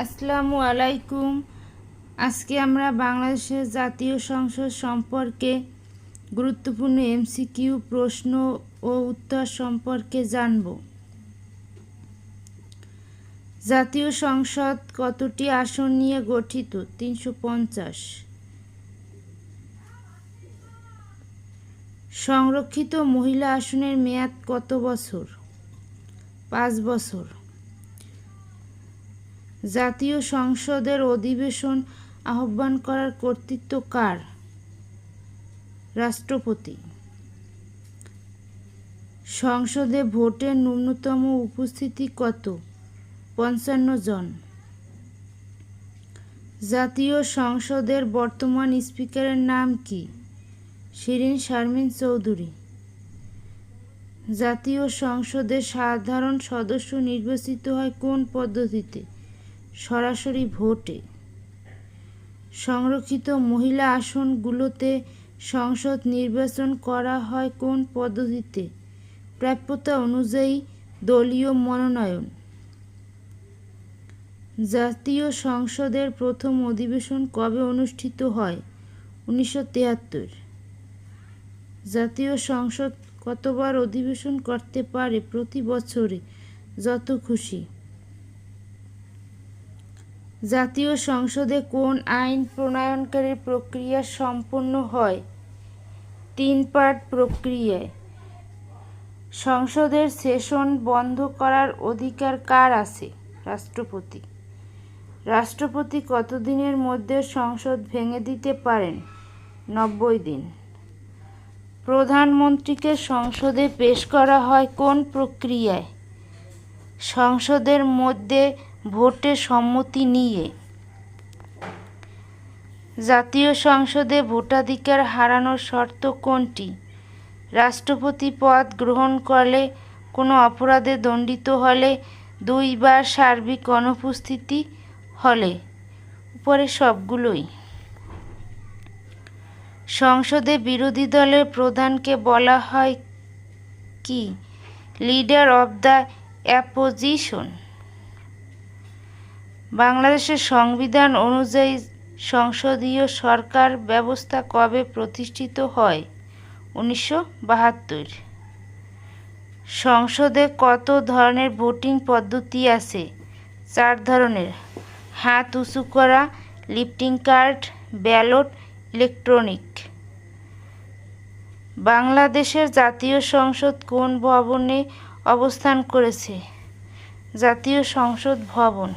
আসসালামু আলাইকুম। আজকে আমরা বাংলাদেশের জাতীয় সংসদ সম্পর্কে গুরুত্বপূর্ণ এমসিকিউ প্রশ্ন ও উত্তর সম্পর্কে জানব। জাতীয় সংসদ কতটি আসন নিয়ে গঠিত? তিনশো পঞ্চাশ। সংরক্ষিত মহিলা আসনের মেয়াদ কত বছর? পাঁচ বছর। জাতীয় সংসদের অধিবেশন আহ্বান করার কর্তৃত্ব কার? রাষ্ট্রপতি। সংসদে ভোটের ন্যূনতম উপস্থিতি কত? পঞ্চান্ন জন। জাতীয় সংসদের বর্তমান স্পিকারের নাম কি? শিরিন শারমিন চৌধুরী। জাতীয় সংসদের সাধারণ সদস্য নির্বাচিত হয় কোন পদ্ধতিতে? সরাসরি ভোটে। সংরক্ষিত মহিলা আসনগুলোতে সংসদ নির্বাচন করা হয় কোন পদ্ধতিতে? প্রাপ্যতা অনুযায়ী দলীয় মনোনয়ন। জাতীয় সংসদের প্রথম অধিবেশন কবে অনুষ্ঠিত হয়? উনিশশো তিয়াত্তর জাতীয় সংসদ কতবার অধিবেশন করতে পারে প্রতি বছরে? যত খুশি। জাতীয় সংসদে কোন আইন প্রণয়নকারী প্রক্রিয়া সম্পন্ন হয়? তিন পার্ট প্রক্রিয়ায়। সংসদের সেশন বন্ধ করার অধিকার কার আছে? রাষ্ট্রপতি। রাষ্ট্রপতি কতদিনের মধ্যে সংসদ ভেঙে দিতে পারেন? নব্বই দিন। প্রধানমন্ত্রীকে সংসদে পেশ করা হয় কোন প্রক্রিয়ায়? সংসদের মধ্যে ভোটে সম্মতি নিয়ে। জাতীয় সংসদে ভোটাধিকার হারানোর শর্ত কোনটি? রাষ্ট্রপতি পদ গ্রহণ করলে কোনো অপরাধে দণ্ডিত হলে দুইবার সার্বিক অনুপস্থিতি হলে। উপরে সবগুলোই। সংসদে বিরোধী দলের প্রধানকে বলা হয় কি? Leader of the opposition. বাংলাদেশের সংবিধান অনুযায়ী সংসদীয় সরকার ব্যবস্থা কবে প্রতিষ্ঠিত হয়? উনিশশো বাহাত্তর। সংসদে কত ধরনের ভোটিং পদ্ধতি আছে? চার ধরনের। হাত উঁচু করা, লিফটিং কার্ড, ব্যালট, ইলেকট্রনিক। বাংলাদেশের জাতীয় সংসদ কোন ভবনে অবস্থান করেছে? জাতীয় সংসদ ভবন।